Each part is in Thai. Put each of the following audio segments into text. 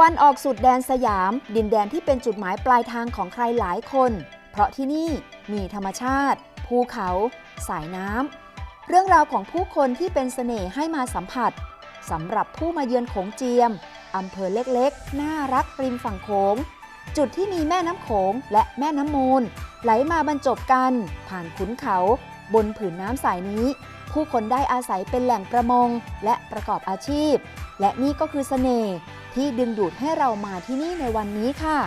วันออกสุดแดนสยาม ดินแดนที่เป็นจุดหมายปลายทางของใครหลายคน เพราะที่นี่มีธรรมชาติ ภูเขา สายน้ำเรื่องราวของผู้คนที่เป็นเสน่ห์ให้มาสัมผัสสำหรับผู้มาเยือนโขงเจียมอำเภอเล็กๆ น่ารักริมฝั่งโขง จุดที่มีแม่น้ำโขงและแม่น้ำมูล ไหลมาบรรจบกัน ผ่านขุนเขา บนผืนน้ำสายนี้ ผู้คนได้อาศัยเป็นแหล่งประมงและประกอบอาชีพ และนี่ก็คือเสน่ห์ ที่ดึงดูดให้เรามาที่นี่ในวันนี้ค่ะ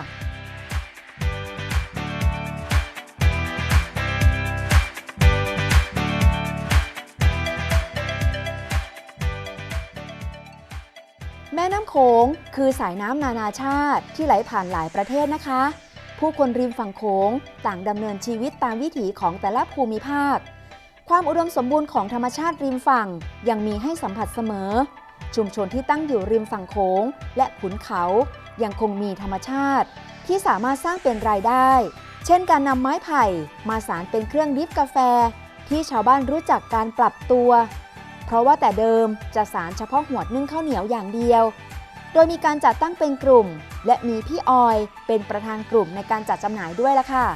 แม่น้ำโขงคือสายน้ำนานาชาติที่ไหลผ่านหลายประเทศนะคะ ผู้คนริมฝั่งโขงต่างดำเนินชีวิตตามวิถีของแต่ละภูมิภาค ความอุดมสมบูรณ์ของธรรมชาติริมฝั่งยังมีให้สัมผัสเสมอ ชุมชนที่ตั้งอยู่ริมฝั่งโขงและขุนเขายังคงมีธรรมชาติ ที่สามารถสร้างเป็นรายได้ เช่นการนำไม้ไผ่มาสารเป็นเครื่องดริฟกาแฟ ที่ชาวบ้านรู้จักการปรับตัว เพราะว่าแต่เดิมจะสารเฉพาะหวดนึ่งข้าวเหนียวอย่างเดียว โดยมีการจัดตั้งเป็นกลุ่ม และมีพี่ออยเป็นประธานกลุ่มในการจัดจำหน่ายด้วยล่ะค่ะ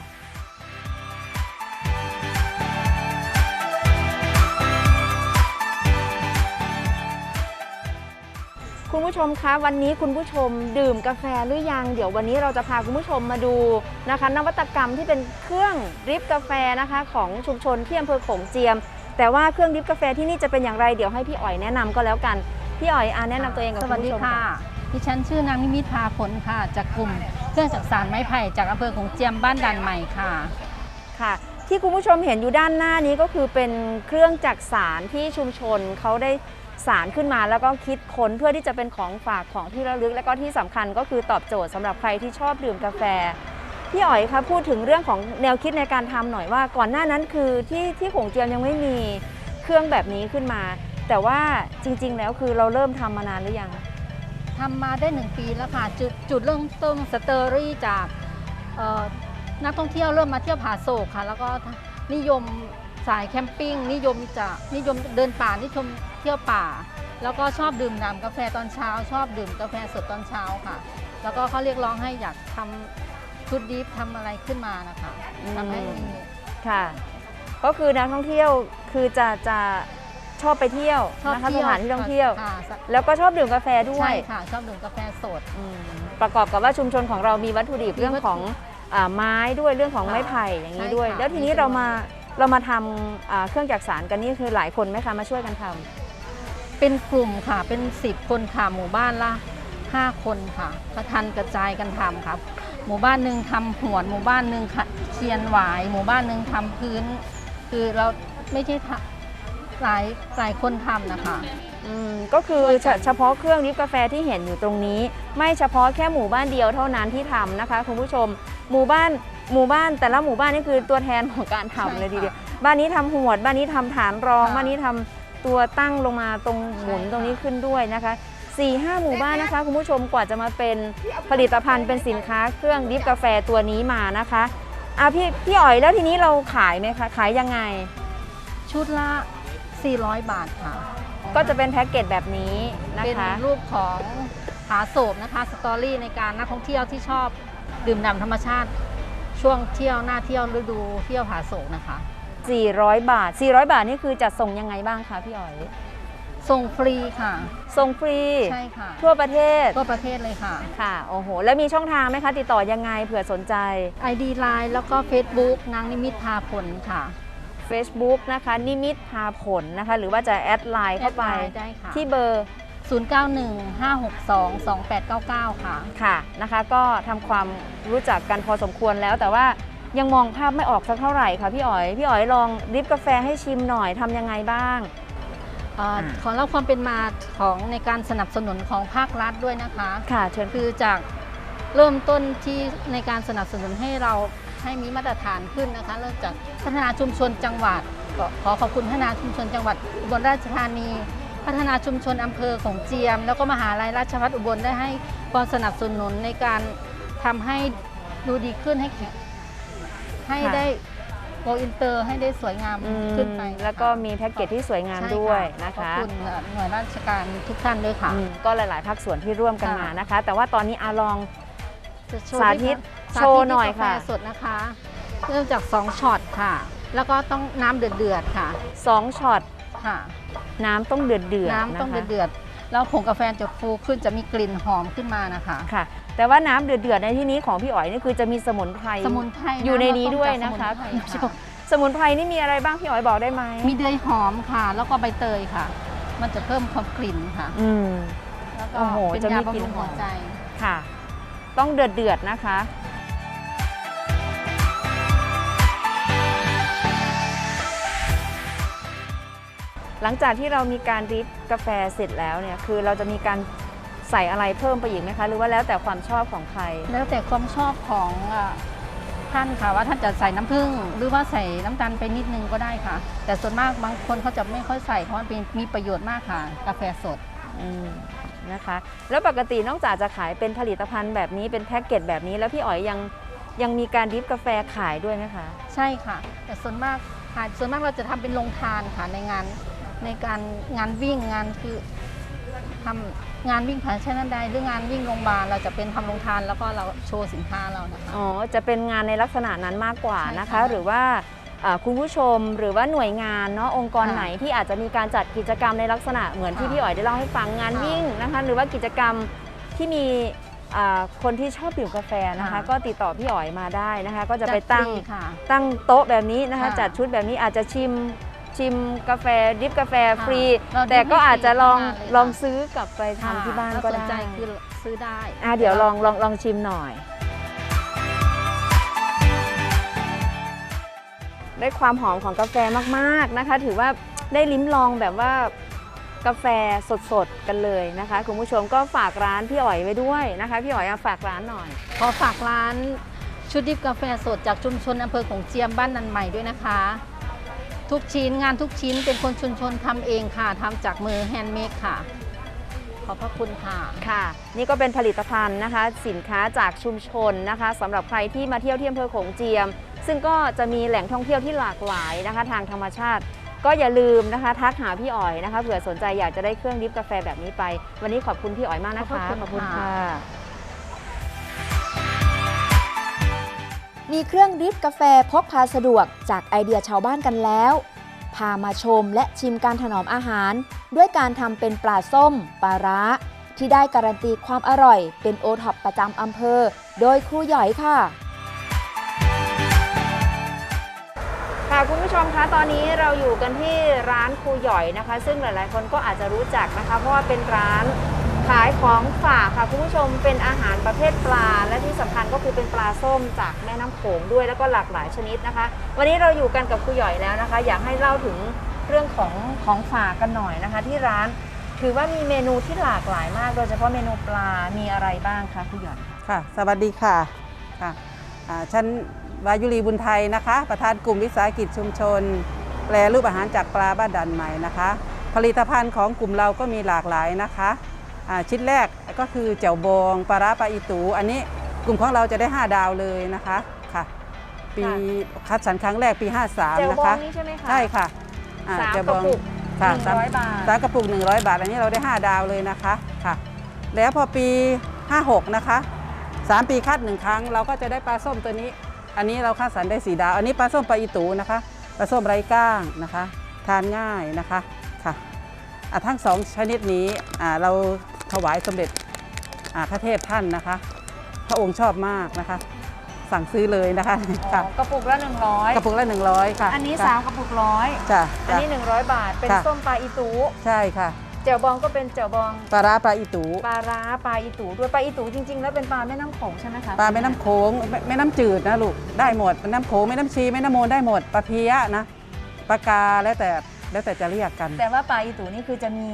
คุณผู้ชมคะวันนี้คุณผู้ชมดื่มกาแฟหรือยัง เดี๋ยววันนี้เราจะพาคุณผู้ชมมาดูนะคะ นวัตกรรมที่เป็นเครื่องดริฟกาแฟนะคะ ของชุมชนที่อำเภอโขงเจียม แต่ว่าเครื่องดริฟกาแฟที่นี่จะเป็นอย่างไรเดี๋ยวให้พี่อ๋อยแนะนำก็แล้วกัน พี่อ๋อยอาแนะนำตัวเองกับสคุวัสณดีผู้ชมค่ะก่อนดิฉันชื่อนางนิมิตพาผลค่ะ จากกลุ่มเครื่องจักสารไม้ไผ่จากอำเภอของเจียมบ้านด่านใหม่ค่ะ ค่ะ ที่คุณผู้ชมเห็นอยู่ด้านหน้านี้ก็คือเป็นเครื่องจักสารที่ชุมชนเขาได้ สารขึ้นมาแล้วก็คิดค้นเพื่อที่จะเป็นของฝากของที่ระลึก และก็ที่สำคัญก็คือตอบโจทย์สำหรับใครที่ชอบดื่มกาแฟพี่อ๋อยคะพูดถึงเรื่องของแนวคิดในการทำหน่อยว่า ก่อนหน้านั้นคือที่ที่โขงเจียมยังไม่มีเครื่องแบบนี้ขึ้นมา แต่ว่าจริง ๆ แล้วคือเราเริ่มทำมานานหรือยังทำมาได้หนึ่งปีแล้วค่ะจุดจุดเริ่มต้นสตอรี่จากนักท่องเที่ยวเริ่มมาเที่ยวผาโศกค่ะ แล้วก็นิยมสายแคมปิ้งนิยมจะนิยมเดินป่านิยม เที่ยวป่า แล้วก็ชอบดื่มน้ำกาแฟตอนเช้า ชอบดื่มกาแฟสดตอนเช้าค่ะ แล้วก็เขาเรียกร้องให้อยากทำชุดดิฟทำอะไรขึ้นมานะคะอืม ทำให้มีค่ะ ก็คือนักท่องเที่ยวคือจะจะชอบไปเที่ยวชอบนะคะเที่สยวถานที่ท่องเที่ยว ค่ะแล้วก็ชอบดื่มกาแฟด้วใช่ยค่ะ ชอบดื่มกาแฟสด อืมประกอบกับว่าชุมชนของเรามีวัตถุดิบมีวัตถุเรื่องของอาไม้ด้วยเรื่องของค่ะไม้ไผ่อย่างนี้ใช่ด้วยค่ะแล้วทีนี้มีจำนวนเรามาเรามาทำอ่าเครื่องจักสารกันนี่คือหลายคนไหมคะมาช่วยกันทำ เป็นกลุ่มค่ะ เป็น 10 คนค่ะ หมู่บ้านละ5คนค่ะกระทันกระจายกันทำครับ หมู่บ้านหนึ่งทำหวน หมู่บ้านหนึ่งค่ะเชียนหวาย หมู่บ้านหนึ่งทำพื้น คือเราไม่ใช่ทำหลายหลายคนทำนะคะอืมก็คือช่วยกันเฉพาะเครื่องดริฟกาแฟที่เห็นอยู่ตรงนี้ ไม่เฉพาะแค่หมู่บ้านเดียวเท่านั้นที่ทำนะคะคุณผู้ชมหมู่บ้านหมู่บ้านแต่ละหมู่บ้านนี่คือตัวแทนของการทำเลยทีเดียวบ้านนี้ทำหวดบ้านนี้ทำฐานรองค่ะบ้านนี้ทำ ตัวตั้งลงมาตรงหมุนใช่ค่ะตรงนี้ขึ้นด้วยนะคะ4ี่ห้าหมู่บ้านนะคะคุณผู้ชมกว่าจะมาเป็นผลิตภัณฑ์เป็นสินค้าเครื่องดริฟกาแฟตัวนี้มานะคะอะพี่พี่อ๋อยแล้วทีนี้เราขายไหมคะขายยังไง ชุดละ 400 บาทค่ะ ก็จะเป็นแพ็กเกจแบบนี้นะเป็นคะ รูปของผาโศกนะคะสตอรี่ในการนักท่องเที่ยวที่ชอบดื่มด่ำธรรมชาติ ช่วงเที่ยวหน้าเที่ยวฤดูเที่ยวผาโศกนะคะ 400 บาท 400 บาทนี่คือจัดส่งยังไงบ้างคะพี่อ๋อย ส่งฟรีค่ะ ส่งฟรีใช่ค่ะ ทั่วประเทศทั่วประเทศเลยค่ะ ค่ะโอ้โห แล้วมีช่องทางไหมคะ ติดต่อยังไงเผื่อสนใจ ID Line แล้วก็ Facebook นางนิมิตพาผลค่ะ Facebook นะคะ นิมิตพาผลนะคะ หรือว่าจะแอดไลน์เข้าไป แอดลน์ได้ค่ะ ที่เบอร์ 0915622899 ค่ะ ค่ะนะคะก็ทำความรู้จักกันพอสมควรแล้วแต่ว่า ยังมองภาพไม่ออกสักเท่าไหร่ค่ะพี่อ๋อย พี่อ๋อยลองดริฟกาแฟให้ชิมหน่อยทำยังไงบ้าง เอ่ออ่าขอเล่าความเป็นมาของในการสนับสนุนของภาครัฐด้วยนะคะ ค่ะเชิญคือจากเริ่มต้นที่ในการสนับสนุนให้เราให้มีมาตรฐานขึ้นนะคะเริ่มจากพัฒนาชุมชนจังหวัดก็ขอขอบคุณพัฒนาชุมชนจังหวัดอุบลราชธานี พัฒนาชุมชนอำเภอของเจียม แล้วก็มหาลัยราชภัฏอุบลได้ให้ความสนับสนุนในการทำให้ดูดีขึ้นให้แข็ง ให้ค่ะ ได้โกอินเตอร์ให้ได้สวยงามอืมขึ้นไปแล้วก็มีแพ็กเกจที่สวยงามใช่ด้วยนะขอบคะ คุณหน่วยราชการทุกท่านด้วยค่ะ อืมก็หลาย ๆ ภาคส่วนที่ร่วมกันค่ะ มานะคะ แต่ว่าตอนนี้อาลอง จะสาธิตสาโชว์หน่อยที่กาแฟค่ะสดนะคะเริ่มจาก2ช็อตค่ะ แล้วก็ต้องน้ำเดือดๆค่ะ2ช็อตค่ะ น้ำต้องเดือดเดือดน้ำต้องเดือดๆ แล้วผงกาแฟจะฟูขึ้นจะมีกลิ่นหอมขึ้นมานะคะ ค่ะ แต่ว่าน้ำเดือดเดือดในที่นี้ของพี่อ๋อยนี่คือจะมีสมุนไพรสมุนไพรอยู่ในนี้ำเราต้มด้วยจากนะคะสมุนไพรคุณผู้ชมค่ะสมุนไพรนี่มีอะไรบ้างพี่อ๋อยบอกได้ไหมมีเดือยหอมค่ะ แล้วก็ใบเตยค่ะ มันจะเพิ่มความกลิ่นค่ะ อืมแล้วก็โอ้โหเป็นจะมียากลิ่นบำรุงหอมหัวใจค่ะ ต้องเดือดเดือดนะคะ หลังจากที่เรามีการดริฟกาแฟเสร็จแล้วเนี่ยคือเราจะมีการใส่อะไรเพิ่มไปอีกไหมคะ หรือว่าแล้วแต่ความชอบของใคร แล้วแต่ความชอบของอ่าท่านค่ะว่าท่านจะใส่น้ำผึ้งหรือว่าใส่น้ำตาลไปนิดนึงก็ได้ค่ะ แต่ส่วนมากบางคนเขาจะไม่ค่อยใส่เพราะมันเป็นมีประโยชน์มากค่ะ กาแฟสดอืมนะคะ แล้วปกตินอกจากจะขายเป็นผลิตภัณฑ์แบบนี้เป็นแพ็กเกจแบบนี้ แล้วพี่อ๋อยยังยังมีการดริฟกาแฟขายด้วยไหมคะ ใช่ค่ะ แต่ส่วนมากค่ะส่วนมากเราจะทำเป็นโรงทานค่ะในงาน ในการงานวิ่งงานคือทำงานวิ่งผ่านชนันใดหรืองานวิ่งโรงพยาบาลเราจะเป็นทำโรงทานแล้วก็เราโชว์สินค้าเรานะคะ อ๋อ จะเป็นงานในลักษณะนั้นมากกว่านะคะใช่ค่ะหรือว่าเอ่อคุณผู้ชมหรือว่าหน่วยงานเนาะองค์กรค่ะไหนที่อาจจะมีการจัดกิจกรรมในลักษณะเหมือนที่ค่ะพี่อ๋อยได้เล่าให้ฟังงานค่ะวิ่งนะคะ หรือว่ากิจกรรมที่มีอ่าคนที่ชอบดื่มกาแฟนะคะค่ะก็ติดต่อพี่อ๋อยมาได้นะคะ ก็จะไปจัดตั้งฟรีค่ะตั้งโต๊ะแบบนี้นะคะค่ะจัดชุดแบบนี้อาจจะชิม ชิมกาแฟดริฟกาแฟค่ะฟรี เราดริฟแต่ก็อาจจะลองให้ฟรีลองค่ะ ซื้อกลับไปทำที่บ้านถ้ก็สนได้ใจคือซื้อได้อะเดี๋ยวลองลองลองชิมหน่อย ได้ความหอมของกาแฟมากๆนะคะ ถือว่าได้ลิ้มลองแบบว่ากาแฟสดๆกันเลยนะคะคุณผู้ชมก็ฝากร้านพี่อ๋อยไว้ด้วยนะคะ พี่อ๋อยอะฝากร้านหน่อย ขอฝากร้านชุดดิบกาแฟสดจากชุมชนอำเภอของเจียมบ้านนันใหม่ด้วยนะคะ ทุกชิ้นงานทุกชิ้นเป็นคนชุมชนทำเองค่ะทำจากมือแฮนด์เมดค่ะ ขอบพระคุณค่ะ ค่ะ นี่ก็เป็นผลิตภัณฑ์นะคะ สินค้าจากชุมชนนะคะสำหรับใครที่มาเที่ยวที่อำเภอโขงเจียม ซึ่งก็จะมีแหล่งท่องเที่ยวที่หลากหลายนะคะ ทางธรรมชาติ ก็อย่าลืมนะคะ ทักหาพี่อ๋อยนะคะเผื่อสนใจอยากจะได้เครื่องดริฟกาแฟแบบนี้ไป วันนี้ขอบคุณพี่อ๋อยมากนะคะขอบคุณค่ะ มีเครื่องดริฟกาแฟพกพาสะดวกจากไอเดียชาวบ้านกันแล้ว พามาชมและชิมการถนอมอาหาร ด้วยการทำเป็นปลาส้มปลาร้า ที่ได้การันตีความอร่อย เป็นโอท็อปประจำอำเภอ โดยครูหย่อยค่ะค่ะคุณผู้ชมคะตอนนี้เราอยู่กันที่ร้านครูหย่อยนะคะ ซึ่งหลาย ๆ คนก็อาจจะรู้จักนะคะ เพราะว่าเป็นร้าน ขายของฝากค่ะคุณผู้ชมเป็นอาหารประเภทปลา และที่สำคัญก็คือเป็นปลาส้มจากแม่น้ำโขงด้วยแล้วก็หลากหลายชนิดนะคะ วันนี้เราอยู่กันกับครูหย่อยแล้วนะคะ อยากให้เล่าถึงเรื่องของของฝากกันหน่อยนะคะ ที่ร้านถือว่ามีเมนูที่หลากหลายมาก โดยเฉพาะเมนูปลามีอะไรบ้างคะครูหย่อยค่ะ สวัสดีค่ะค่ะฉันวายุรีบุญไทยนะคะ ประธานกลุ่มวิสาหกิจชุมชน แปรรูปอาหารจากปลาบ้านดันใหม่นะคะ ผลิตภัณฑ์ของกลุ่มเราก็มีหลากหลายนะคะ ชิ้นแรกก็คือแจ่วบองปลาร้าปลาอีตู อันนี้กลุ่มของเราจะได้ 5 ดาวเลยนะคะค่ะ ปีคัดสรรครั้งแรกปีเจล53 นะบองคะนี่ใช่ไหมคะ ใช่ค่ะอ่าสามแจ่วกบระองปุกค่ะหนึ่งร้อยบาทสามกระปุก 100 บาท อันนี้เราได้ 5 ดาวเลยนะคะค่ะ แล้วพอปี 56 นะคะ 3 ปีคัดหนึ่งครั้ง เราก็จะได้ปลาส้มตัวนี้ อันนี้เราคัดสรรได้4ดาว อันนี้ปลาส้มปลาอีตูนะคะ ปลาส้มไร้ก้างนะคะ ทานง่ายนะคะค่ะอะ ทั้งสองชนิดนี้อ่าเราถวายสมเด็จอ่าพระเทพท่านนะคะ พระองค์ชอบมากนะคะ สั่งซื้อเลยนะคะอ๋อค่ะกระปุกละ 100 กระปุกละ 100 ค่ะ อันนี้ค่ะ3กระปุกร้อยจ้ะอันนี้ 100 บาท เป็นค่ะส้มปลาอีตูใช่ค่ะเจียวบองก็เป็นเจียวบองปลาร้าปลาอีตูปลาร้าปลาอีตูด้วยปลาอีตูจริง ๆ แล้วเป็นปลาแม่น้ำโขงใช่ไหมคะปลาแม่น้ำโขงแม่แม่น้ำจืดนะลูกได้หมดแม่น้ำโขงแม่น้ำชีแม่น้ำมูลได้หมดปลาเพี้ยนะปลากาแล้วแต่ แล้วแต่จะเรียกกันแต่ว่าปลาอีตูนี่คือจะมี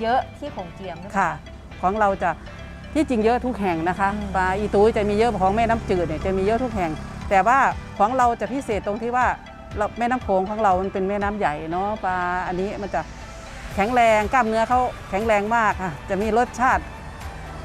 เยอะที่โขงเจียมหรือเปล่าค่ะ ของเราจะที่จริงเยอะทุกแห่งนะคะอืมปลาอีตูจะมีเยอะของแม่น้ำจืดเนี่ยจะมีเยอะทุกแห่ง แต่ว่าของเราจะพิเศษตรงที่ว่าเราแม่น้ำโขงของเรามันเป็นแม่น้ำใหญ่เนาะปลาอันนี้มันจะแข็งแรงกล้ามเนื้อเขาแข็งแรงมากค่ะ จะมีรสชาติ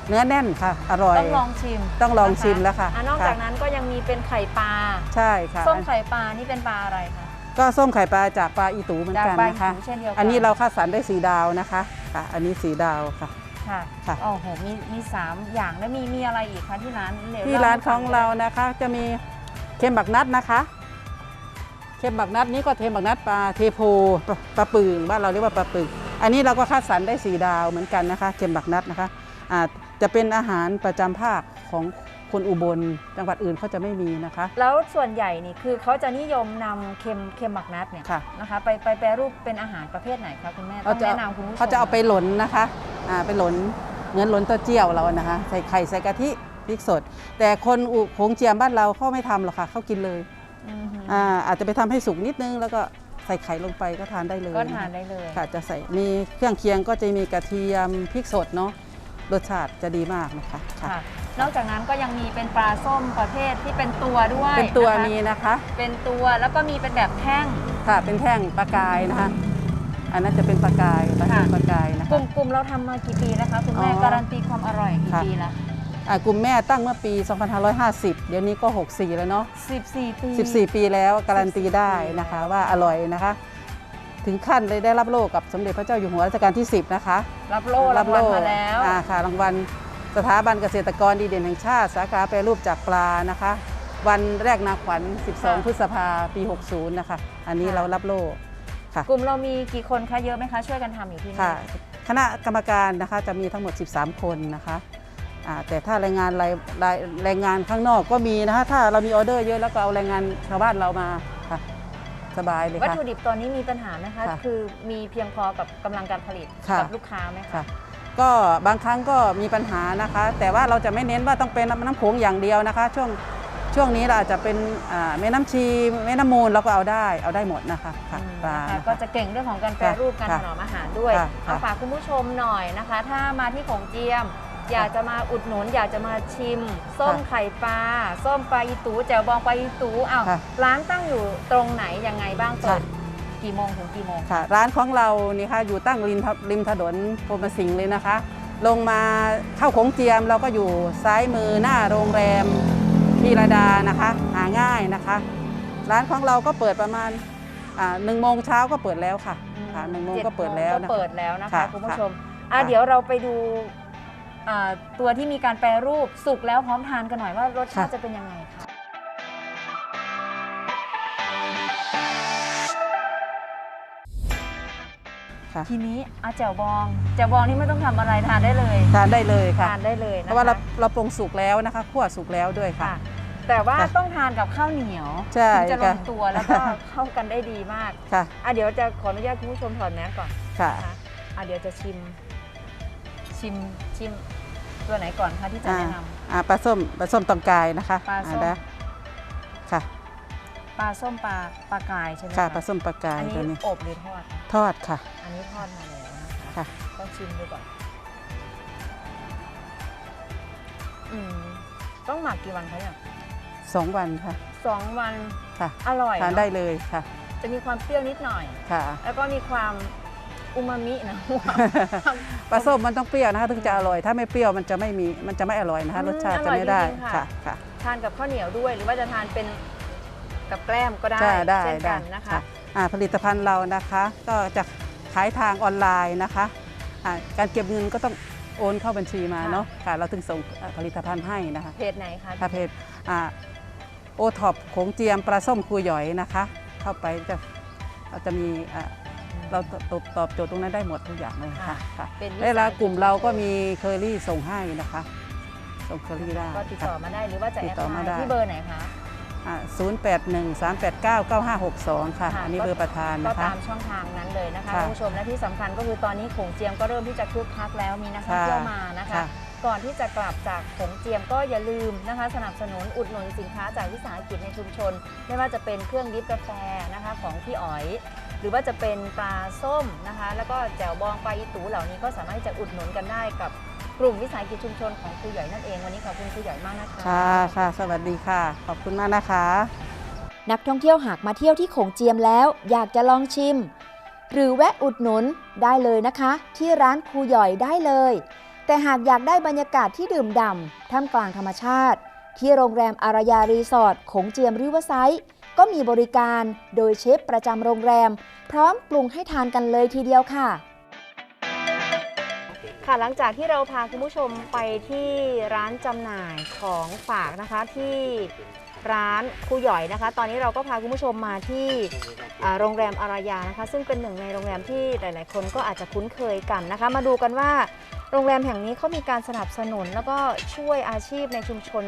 เนื้อแน่นค่ะ อร่อย ต้องลองชิม ต้องลองชิมนแล้วค่ะอ่นอกค่ะจากนั้นก็ยังมีเป็นไข่ปลา ใช่ค่ะ ส้มไข่ปลานี่เป็นปลาอะไรคะ ก็ส้มไข่ปลาจากปลาอีตูเหมือนจากกันปลาอีนะคะตูเช่นเดียวกันอันนี้เราคัดสรรได้สีดาวนะคะค่ะ อันนี้สีดาวค่ะค่ะค่ะโอ้โหมีมีสามอย่างแล้วมีมีอะไรอีกคะที่ร้านเดี๋ยวที่ร้านล่ขให้องฟัเรานะคะ จะมีเค็มบักนัดนะคะ เค็มบักนัดนี้ก็เค็มบักนัดปลาเทโพปลาปลาปึงบ้านเราเรียกว่าปลาปึงอันนี้เราก็คัดสรรได้สีดาวเหมือนกันนะคะ เค็มบักนัดนะคะอ่าจะเป็นอาหารประจำภาคของค นอุบลจังหวัดอื่นเขาจะไม่มีนะคะ แล้วส่วนใหญ่นี่คือเขาจะนิยมนำเค็มเค็มหมักนัดเนี่ยค่ะ นะคะไปไปแปรรูปเป็นอาหารประเภทไหนคะคุณแม่ต้เขาองจะแนะนำคุณผู้ชมเขาจะเอาไปหลนนะคะอ่าไปหลนเหมือนหลนเต้าเจี้ยวเรานะคะ ใส่ไข่ใส่กะทิพริกสด แต่คนอุโขงเจียมบ้านเราเขาไม่ทำหรอกค่ะเขากินเลยอือหืออ่าอาจจะไปทำให้สุกนิดนึง แล้วก็ใส่ไข่ลงไปก็ทานได้เลยก็ทานได้เลย ค่ะจะใส่มีเครื่องเคียงก็จะมีกระเทียมพริกสดเนาะรสชาติจะดีมากนะคะค่ะ ค่ะ นอกจากนั้นก็ยังมีเป็นปลาส้มประเภทที่เป็นตัวด้วยเป็นตัวนะคะมีนะคะ เป็นตัวแล้วก็มีเป็นแบบแท่งค่ะเป็นแท่งปลากายนะคะอันนั้นจะเป็นปลากายปลาค่ะปลากายนะกคะลุ่มกลุ่มเราทำมากี่ปีแล้วคะคุณแม่อ๋อการันตีความอร่อยกี่ค่ะปีละอ่ากลุ่มแม่ตั้งเมื่อปี 2550 เดี๋ยวนี้ก็ 64 แล้วเนาะ 14 ปี 14 ปีแล้วการันตีได้นะคะว่าอร่อยนะคะ ถึงขั้นเลยได้รับโล่กับสมเด็จพระเจ้าอยู่หัวรัชกาลที่ 10 นะคะ รับโล่รางวัลมาแล้วอ่าค่ะรางวัล สถาบันเกษตรกรดีเด่นแห่งชาติ สาขาแปรรูปจากปลานะคะ วันแรกนาขวัญ 12 พฤษภาปี 60 นะคะ อันนี้เรารับโล่ค่ะกลุ่มเรามีกี่คนคะเยอะไหมคะช่วยกันทำอยู่ที่นี่ค่ะคณะกรรมการนะคะจะมีทั้งหมด 13 คนนะคะอ่าแต่ถ้าแรงงานรายรายแรงงานข้างนอกก็มีนะคะถ้าเรามีออเดอร์เยอะแล้วก็เอาแรงงานชาวบ้านเรามาค่ะสบายเลยวัตค่ะถุดิบตอนนี้มีปัญหาไหมคะค่ะคือมีเพียงพอกับกำลังการผลิตค่ะกับลูกค้าไหมคะค่ะ ก็บางครั้งก็มีปัญหานะคะ แต่ว่าเราจะไม่เน้นว่าต้องเป็นน้ำโขงอย่างเดียวนะคะ ช่วงช่วงนี้เราอาจจะเป็นอ่าแม่น้ำชีแม่น้ำมูลเราก็เอาได้เอาได้หมดนะคะค่ะอืมปลานะคะนะคะก็จะเก่งเรื่องของการแปรรูปการถค่ะนอมอาหารด้วยค่ะเอาค่ะฝากคุณผู้ชมหน่อยนะคะ ถ้ามาที่ของเจียม อยากจะมาอุดหนุนอยากจะมาชิม ส้มค่ะไข่ปลาส้มปลาอีตูแจ่วบองปลาอีตูอ้าวค่ะร้านตั้งอยู่ตรงไหนยังไงบ้างเปิค่ะด กี่โมงถึงกี่โมงค่ะ ร้านของเรานี่ค่ะอยู่ตั้งริมถริมถนนพรหมสิงห์เลยนะคะ ลงมาเข้าโขงเจียมเราก็อยู่ซ้ายมือหน้าโรงแรมพีระดานะคะ หาง่ายนะคะ ร้านของเราก็เปิดประมาณอ่าหนึ่งโมงเช้าก็เปิดแล้วค่ะค่ะหนึ่งโมงก็เปิดแล้วจ็นะโมงก็คะเปิดแล้วนะคะค่ะคุณผู้ค่ะชมอะค่ะเดี๋ยวเราไปดูอ่าตัวที่มีการแปรรูปสุกแล้วพร้อมทานกันหน่อยว่ารสชาติจะเป็นยังไง คะค่ะทีนี้อาแจ่วบองแจ่วบองนี่ไม่ต้องทำอะไรทานได้เลยทานได้เลยค่ะทานได้เลยเพนะคะราะว่าเราเราปรุงสุกแล้วนะคะคั่วสุกแล้วด้วยค่ะ ค่ะ แต่ว่าค่ะต้องทานกับข้าวเหนียวใช่ถึงจะลค่ะ งตัวแล้วก็เข้ากันได้ดีมากค่ะอะเดี๋ยวจะขออนุญาตคุณผู้ชมถอดแมสก่อนค่ะ นะคะอะเดี๋ยวจะชิม ชิมชิมตัวไหนก่อนคะที่จะอ่า แนะนำอ่าปลาส้มปลาส้มตองกายนะคะปลาส้มอ่นะค่ะ ปลาส้มปลาปลากายใช่ไหมค่ะคะปลาส้มปลากายอันนี้ตัวนี้อบหรือทอด ทอดค่ะ อันนี้ทอดมาแล้วนะคะค่ะก็ชิมดูก่อนอืมต้องหมักกี่วันคะเนี่ยสองวันค่ะสองวันค่ะ อร่อยทานเอะได้เลยค่ะ จะมีความเปรี้ยวนิดหน่อยค่ะ แล้วก็มีความอูมามินะปลาส้มมันต้องเปรี้ยวนะคะถึงจะอร่อย ถ้าไม่เปรี้ยวมันจะไม่มีมันจะไม่อร่อยนะคะอืมรสชาติอร่จะอยไม่ได้จริงๆค่ะค่ะค่ะ ทานกับข้าวเหนียวด้วยหรือว่าจะทานเป็น กับแกล้มก็ได้ใช่ได้เช่นได้กันนะคะ อ่าผลิตภัณฑ์เรานะคะ ก็จะขายทางออนไลน์นะคะอ่าการเก็บเงินก็ต้องโอนเข้าบัญชีมาค่ะ เนาะค่ะเราถึงส่งอ่าผลิตภัณฑ์ให้นะคะเพจไหนคะถ้าเพจโอท็อปโขงเจียมปลาส้มครูหยอยนะคะ เข้าไปจะเราจะมีอ่าเราตอบตอบโจทย์ตรงนั้นได้หมดทุกอย่างเลยค่ะค่ะ เป็นวิเวลาสหกลุ่มเราก็มีเคอรี่ส่งให้นะคะ ส่งเคอรี่ได้ก็ติดต่อมาได้หรือว่าจะติแอดดต่อไลมาน์ได้ที่เบอร์ไหนคะ ศูนย์แปดหนึ่งสามแปดเก้าเก้าห้าหกสองค่ะ ค่ะอันนี้ก็ เบอร์ประธานก็นะคะ ตามช่องทางนั้นเลยนะคะค่ะท่านผู้ชมและที่สำคัญก็คือตอนนี้โขงเจียมก็เริ่มที่จะคึกคักแล้วมีนักท่องเที่ยวมานะคะ ค่ะ ก่อนที่จะกลับจากโขงเจียมก็อย่าลืมนะคะ สนับสนุนอุดหนุนสินค้าจากวิสาหกิจในชุมชน ไม่ว่าจะเป็นเครื่องดริฟกาแฟนะคะของพี่อ๋อย หรือว่าจะเป็นปลาส้มนะคะ แล้วก็แจ่วบองปลาอีตูเหล่านี้ก็สามารถที่จะอุดหนุนกันได้กับ กลุ่มวิสาหกิจชุมชนของครูใหญ่นั่นเองวันนี้ขอบคุณครูใหญ่มากนะคะค่ะ ค่ะ สวัสดีค่ะ ขอบคุณมากนะคะ นักท่องเที่ยวหากมาเที่ยวที่โขงเจียมแล้ว อยากจะลองชิม หรือแวะอุดหนุนได้เลยนะคะ ที่ร้านครูหย่อยได้เลย แต่หากอยากได้บรรยากาศที่ดื่มด่ำท่ามกลางธรรมชาติ ที่โรงแรมอารยารีสอร์ทโขงเจียมริเวอร์ไซด์ก็มีบริการโดยเชฟประจำโรงแรม พร้อมปรุงให้ทานกันเลยทีเดียวค่ะ ค่ะหลังจากที่เราพาคุณผู้ชมไปที่ร้านจำหน่ายของฝากนะคะที่ร้านครูหย่อยนะคะ ตอนนี้เราก็พาคุณผู้ชมมาที่โรงแรมอารายานะคะ ซึ่งเป็นหนึ่งในโรงแรมที่หลาย ๆ คนก็อาจจะคุ้นเคยกันนะคะ มาดูกันว่าโรงแรมแห่งนี้เขามีการสนับสนุน แล้วก็ช่วยอาชีพในชุมชน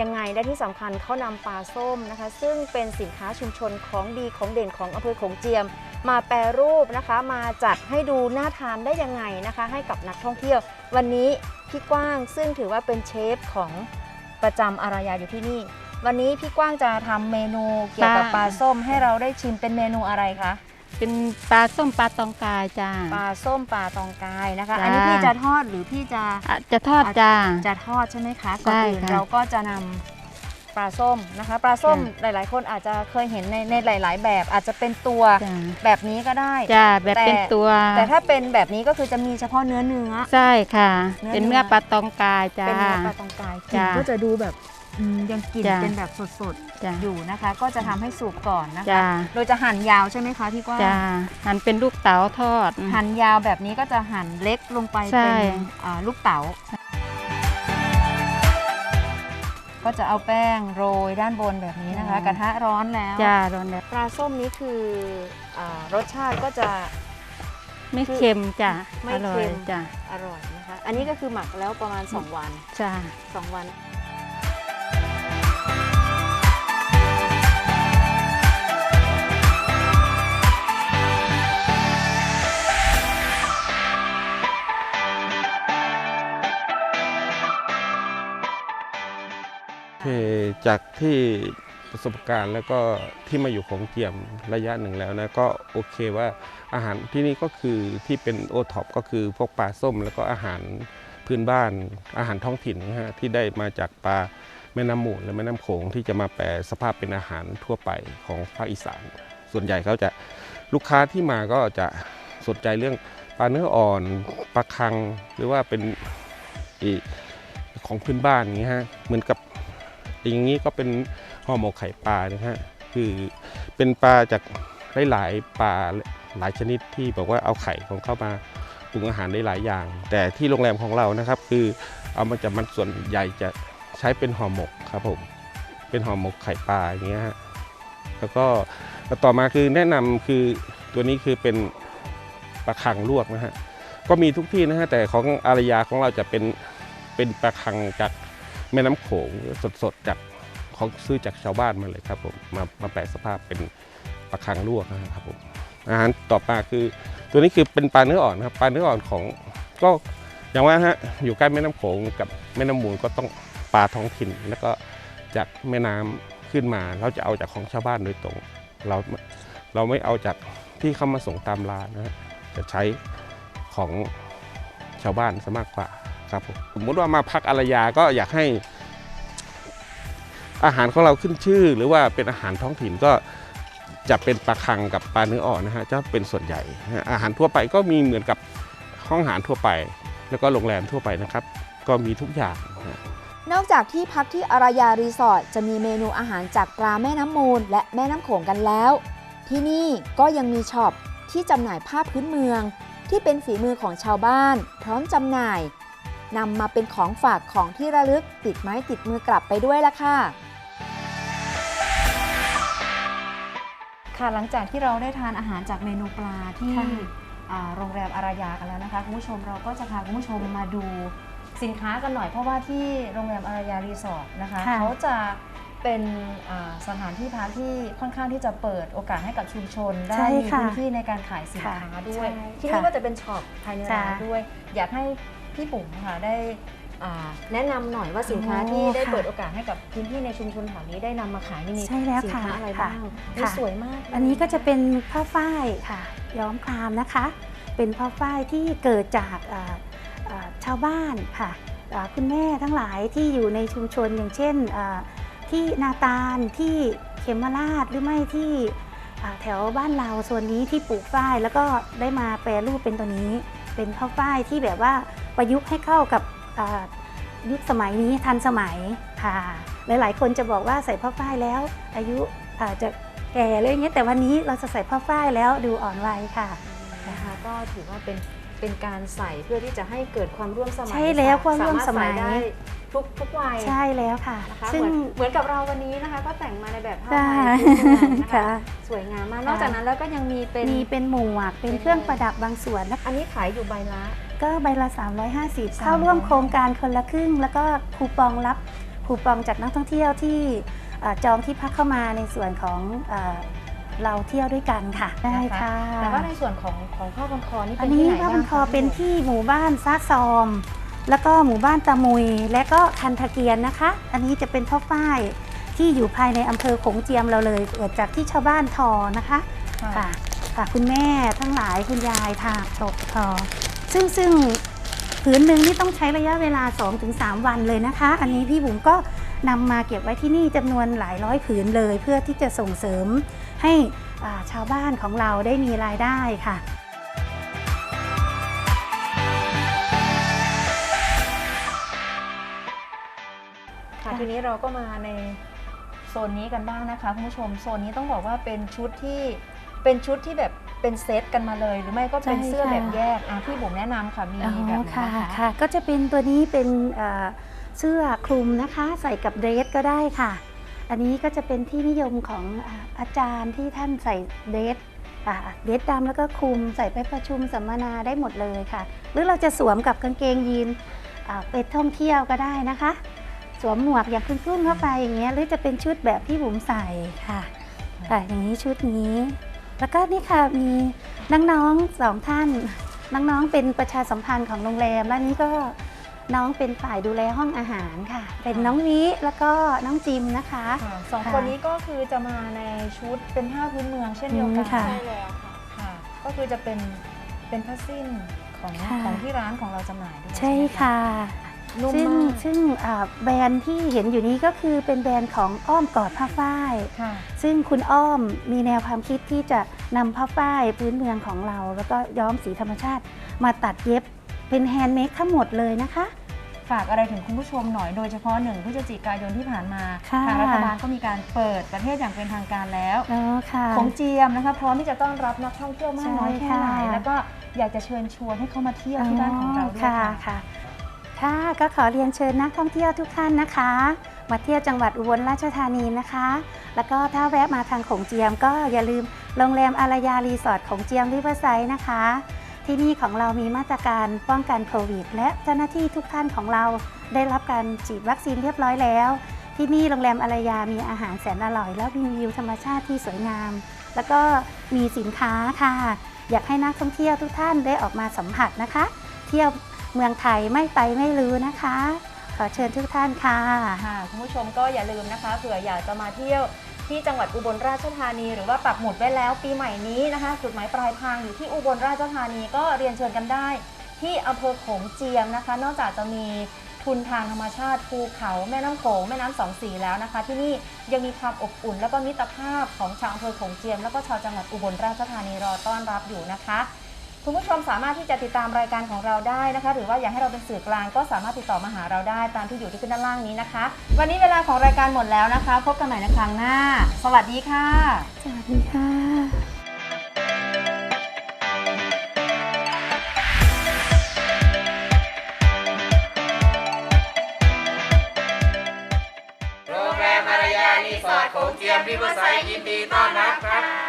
ยังไงและที่สำคัญเขานำปลาส้มนะคะ ซึ่งเป็นสินค้าชุมชนของดีของเด่นของอำเภอโขงเจียม มาแปรรูปนะคะ มาจัดให้ดูน่าทานได้ยังไงนะคะ ให้กับนักท่องเที่ยว วันนี้พี่กว้างซึ่งถือว่าเป็นเชฟของประจำอารยาอยู่ที่นี่ วันนี้พี่กว้างจะทำเมนูเกี่ยวกับค่ะปลาส้มให้เราได้ชิมเป็นเมนูอะไรคะเป็นปลาส้มปลาตองกายจ้าปลาส้มปลาตองกายนะคะจ้าอันนี้พี่จะทอดหรือพี่จะอะจะทอดจ้าจะทอดใช่ไหมคะก่อนใช่อื่นค่ะเราก็จะนำ ปลาส้มนะคะ ปลาส้มจ้หลาย ๆ คนอาจจะเคยเห็นในในหลาย ๆ แบบ อาจจะเป็นตัวจ้าแบบนี้ก็ได้จ้าแบบเป็นตัว แต่ถ้าเป็นแบบนี้ก็คือจะมีเฉพาะเนื้อเนื้อ ใช่ค่ะ เนื้อ เป็นเนื้อเนื้อปลาตองกายจ้า เป็นเนื้อปลาตองกายกลิ่นจ้าก็จะดูแบบอืมยังกลิ่นจ้าเป็นแบบสดจ้าๆอยู่นะคะ ก็จะทำให้สุกก่อนนะคะ จ้าโดยจะหั่นยาวใช่ไหมคะพี่กว้างจ้าหั่นเป็นลูกเต๋าทอด หั่นยาวแบบนี้ก็จะหั่นเล็กลงไปใช่ เป็นอ่าลูกเต๋า ก็จะเอาแป้งโรยด้านบนแบบนี้นะคะ กระทะร้อนแล้วจ้าร้อนแล้วปลาส้มนี้คืออารสชาติก็จะไม่เค็มจ้าไม่อร่อเค็ยมจ้าอร่อยนะคะ อันนี้ก็คือหมักแล้วประมาณ 2 วันจ้า2วัน คจากที่ประสบการณ์แล้วก็ที่มาอยู่ของเกียมระยะหนึ่งแล้วนะก็โอเคว่าอาหารที่นี่ก็คือที่เป็นโอท็อปก็คือพวกปลาส้ม แล้วก็อาหารพื้นบ้านอาหารท้องถิ่นนะฮะที่ได้มาจากปลาแม่น้ำมูลและแม่น้ำโขงที่จะมาแปลสภาพเป็นอาหารทั่วไปของภาคอีสาน ส่วนใหญ่เขาจะลูกค้าที่มาก็จะสนใจเรื่องปลาเนื้ออ่อนปลาคังหรือว่าเป็นของพื้นบ้านนี้ฮะเหมือนกับ อย่างนี้ก็เป็นห่อหมกไข่ปลานะฮะคือเป็นปลาจากหลายๆปลาหลายชนิดที่บอกว่าเอาไข่ของเข้ามาปรุงอาหารได้หลายอย่าง แต่ที่โรงแรมของเรานะครับ คือเอามาจากมันส่วนใหญ่จะใช้เป็นห่อหมกครับผมเป็นห่อหมกไข่ปลาอย่างเงี้ยฮะแล้วก็ต่อมาคือแนะนำคือตัวนี้คือเป็นปลาคังลวกนะฮะก็มีทุกที่นะฮะแต่ของอารยาของเราจะเป็นเป็นปลาคังจาก แม่น้ำโขงสดๆจากของซื้อจากชาวบ้านมาเลยครับผมมามาแปลสภาพเป็นปลาคังลวกนะครับผมอาหารต่อมาคือ ตัวนี้คือเป็นปลาเนื้ออ่อนครับปลาเนื้ออ่อนของก็อย่างว่าฮะอยู่ใกล้แม่น้ำโขงกับแม่น้ำมูลก็ต้องปลาท้องถิ่น แล้วก็จากแม่น้ำขึ้นมาเราจะเอาจากของชาวบ้านโดยตรงเราเราไม่เอาจากที่เข้ามาส่งตามร้านนะฮะจะใช้ของชาวบ้านซะมากกว่า ครับผมสมมติว่ามาพักอารยาก็อยากให้ อาหารของเราขึ้นชื่อ หรือว่าเป็นอาหารท้องถิ่นก็จะเป็นปลาคังกับปลาเนื้ออ่อนนะฮะจะเป็นส่วนใหญ่ อาหารทั่วไปก็มีเหมือนกับห้องอาหารทั่วไป แล้วก็โรงแรมทั่วไปนะครับ ก็มีทุกอย่างนะฮะนอกจากที่พักที่อารยารีสอร์ทจะมีเมนูอาหารจากปลาแม่น้ำมูล และแม่น้ำโขงกันแล้ว ที่นี่ก็ยังมีช็อปที่จำหน่ายผ้าพื้นเมือง ที่เป็นฝีมือของชาวบ้าน พร้อมจำหน่าย นำมาเป็นของฝากของที่ระลึกติดไม้ติดมือกลับไปด้วยละค่ะ ค่ะหลังจากที่เราได้ทานอาหารจากเมนูปลาที่ค่ะ อ่าโรงแรมอารายากันแล้วนะคะคุณผู้ชมเราก็จะพาคุณผู้ชมมาดูสินค้ากันหน่อยเพราะว่าที่โรงแรมอารายารีสอร์ทนะคะค่ะ เขาจะเป็นอ่าสถานที่พักที่ค่อนข้างที่จะเปิดโอกาสให้กับชุมชน ได้ใช่มีค่ะพื้นที่ในการขายสินค้าค่ะด้วยใช่ที่นี่ค่ะก็จะเป็นช็อปภายในร้านจ้ะ ด้วย อยากให้ พี่ปุ๋มค่ะได้อ่าแนะนำหน่อยว่าสินค้าโอ้ที่ได้ค่ะเปิดโอกาสให้กับพื้นที่ในชุมชนแถวนี้ได้นำมาขายนี่มีใช่แล้วสินค่ะค้าอะไรค่ะบ้างค่ะ นี่สวยมากอันนี้ก็จะเป็นผ้าฝ้ายค่ะ ย้อมครามนะคะ เป็นผ้าฝ้ายที่เกิดจากเอ่อเอ่อชาวบ้านค่ะเอ่อคุณแม่ทั้งหลายที่อยู่ในชุมชนอย่างเช่นเอ่อที่นาตาลที่เขมราชหรือไม่ที่อ่าแถวบ้านเราส่วนนี้ที่ปลูกฝ้ายแล้วก็ได้มาแปรรูปเป็นตัวนี้ เป็นผ้าฝ้ายที่แบบว่า ประยุกต์ให้เข้ากับอ่ายุคสมัยนี้ทันสมัยค่ะหลายๆ คนจะบอกว่าใส่ผ้าฝ้ายแล้ว อายุอาจจะแก่อะไรอย่างเงี้ยแต่วันนี้เราจะใส่ผ้าฝ้ายแล้วดูอ่อนวัยค่ะนะคะก็ถือว่าเป็นเป็นการใส่เพื่อที่จะให้เกิดความร่วมสมัยใช่แล้วความร่วมสมัยาารถใส่ได้ทุกทุกวัยใช่แล้วค่ะนะคะซึ่เหงมือนเหมือนกับเราวันนี้นะคะ ก็แต่งมาในแบบผ้าได้ไทยพื้นเมืองนะคะค่ะสวยงามมากค่ะนอกจากนั้นแล้วก็ยังมีเป็นมีเป็นหมวกเป็นเครื่องประดับบางส่วนแล้วอันนี้ขายอยู่ใบละ ก็ใบละ 350 เข้าร่วมโครงการคนละครึ่ง แล้วก็คูปองรับคูปองจากนักท่องเที่ยวที่เอ่อจองที่พักเข้ามาในส่วนของเอ่อเราเที่ยวด้วยกันค่ะได้ค่ะแต่ว่าในส่วนของของผ้าพันคอนี่อัเป็นนนี้ที่ไหนผ้าบ้างพันคอคะเป็นที่หมู่บ้านซาซอม แล้วก็หมู่บ้านตะมุย และก็คันทะเกียนนะคะ อันนี้จะเป็นผ้าฝ้ายที่อยู่ภายในอำเภอโขงเจียมเราเลยเกิดจากที่ชาวบ้านทอนะคะค่ะค่ะค่ะคุณแม่ทั้งหลายคุณยายถากตกทอ ซึ่งซึ่งผืนหนึ่งนี่ต้องใช้ระยะเวลา 2-3 วันเลยนะคะ อันนี้พี่บุ๋มก็นำมาเก็บไว้ที่นี่จำนวนหลายร้อยผืนเลย เพื่อที่จะส่งเสริมให้ชาวบ้านของเราได้มีรายได้ค่ะค่ะทีนี้เราก็มาในโซนนี้กันบ้างนะคะคุณผู้ชมโซนนี้ต้องบอกว่าเป็นชุดที่เป็นชุดที่แบบ เป็นเซตกันมาเลย หรือไม่ก็เป็นใช่เสื้อค่ะแบบแยกอะพี่บุ๋มแนะนำค่ะมีอ๋อแบบไหนค่ะนะคะค่ะ ก็จะเป็นตัวนี้เป็นเอ่อเสื้อคลุมนะคะ ใส่กับเดรสก็ได้ค่ะ อันนี้ก็จะเป็นที่นิยมของอ่าอาจารย์ที่ท่านใส่เดรสอ่าเดรสดำแล้วก็คลุมใส่ไปประชุมสัมมนาได้หมดเลยค่ะ หรือเราจะสวมกับกางเกงยีนอ่าไปท่องเที่ยวก็ได้นะคะ สวมหมวกอย่างคุณกุ้งเข้าไปอย่างเงี้ยหรือจะเป็นชุดแบบที่บุ๋มใส่ค่ะค่ะอย่างนี้ชุดนี้ แล้วก็นี่ค่ะมีน้องๆสองท่าน น้องๆเป็นประชาสัมพันธ์ของโรงแรม และนี้ก็น้องเป็นฝ่ายดูแลห้องอาหารค่ะ เป็นน้องวิแล้วก็น้องจิมนะคะค่ะสองค่ะคนนี้ก็คือจะมาในชุดเป็นผ้าพื้นเมืองเช่นเดียวกันอืมค่ะ ใช่แล้วค่ะค่ะ ก็คือจะเป็นเป็นผ้าสิ้นของค่ะ ของที่ร้านของเราจำหน่ายด้วยใช่ไหม ค่ะ นุ่มซึ่งมากซึ่งอ่าแบรนด์ที่เห็นอยู่นี้ก็คือเป็นแบรนด์ของอ้อมกอดผ้าฝ้าย ค่ะ ซึ่งคุณอ้อมมีแนวความคิดที่จะนำผ้าฝ้ายพื้นเมืองของเรา แล้วก็ย้อมสีธรรมชาติ มาตัดเย็บเป็นแฮนด์เมดทั้งหมดเลยนะคะ ฝากอะไรถึงคุณผู้ชมหน่อยโดยเฉพาะหนึ่งพฤศจิกายนที่ผ่านมาค่ะ ทางรัฐบาลก็มีการเปิดประเทศอย่างเป็นทางการแล้ว เนาะค่ะ ของเจียมนะคะพร้อมที่จะต้อนรับนักท่องเที่ยวมากน้อยใช่แค่ไหนค่ะ แล้วก็อยากจะเชิญชวนให้เข้ามาเที่ยวที่บ้านของเราด้วยค่ะ ค่ะค่ะ ค่ะ ก็ขอเรียนเชิญนักท่องเที่ยวทุกท่านนะคะ มาเที่ยวจังหวัดอุบลราชธานีนะคะ แล้วก็ถ้าแวะมาทางโขงเจียม ก็อย่าลืมโรงแรมอารยารีสอร์ทโขงเจียมริเวอร์ไซด์นะคะ ที่นี่ของเรามีมาตรการป้องกันโควิด และเจ้าหน้าที่ทุกท่านของเราได้รับการฉีดวัคซีนเรียบร้อยแล้ว ที่นี่โรงแรมอารยามีอาหารแสนอร่อย แล้ววิวธรรมชาติที่สวยงาม แล้วก็มีสินค้าค่ะ อยากให้นักท่องเที่ยวทุกท่านได้ออกมาสัมผัสนะคะ เที่ยว เมืองไทยไม่ไปไม่รู้นะคะ ขอเชิญทุกท่านค่ะค่ะคุณผู้ชมก็อย่าลืมนะคะเผื่ออยากจะมาเที่ยวที่จังหวัดอุบลราชธานี หรือว่าปักหมุดไว้แล้วปีใหม่นี้นะคะจุดหมายปลายทางอยู่ที่อุบลราชธานีก็เรียนเชิญกันได้ ที่อำเภอโขงเจียมนะคะ นอกจากจะมีทุนทางธรรมชาติภูเขาแม่น้ำโขงแม่น้ำสองสีแล้วนะคะ ที่นี่ยังมีความอบอุ่น แล้วก็มิตรภาพของชาวอำเภอโขงเจียม แล้วก็ชาวจังหวัดอุบลราชธานีรอต้อนรับอยู่นะคะ คุณผู้ชมสามารถที่จะติดตามรายการของเราได้นะคะ หรือว่าอยากให้เราเป็นสื่อกลางก็สามารถติดต่อมาหาเราได้ตามที่อยู่ที่ขึ้นด้านล่างนี้นะคะ วันนี้เวลาของรายการหมดแล้วนะคะ พบกันใหม่ในครั้งหน้า สวัสดีค่ะ สวัสดีค่ะโรงแรมมารยารีสอร์ทโขงเจียมริเวอร์ไซด์ยินดีต้อนรับครับ